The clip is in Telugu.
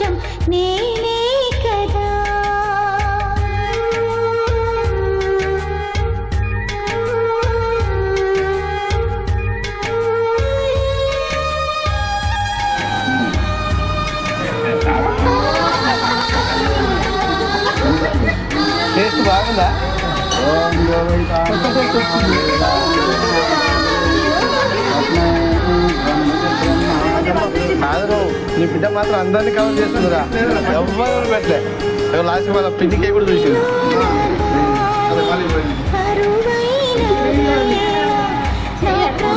సాక్ష్యం నేనే కదా. టేస్ట్ బాగుందా? కొంచెం టేస్ట్ వచ్చింది చేశారు నీ బిడ్డ మాత్రం అందరినీ కవర్ చేస్తుందిరా. ఎవ్వరు పెట్టలే లాస్ట్ వాళ్ళ పిండికే కూడా చూసింది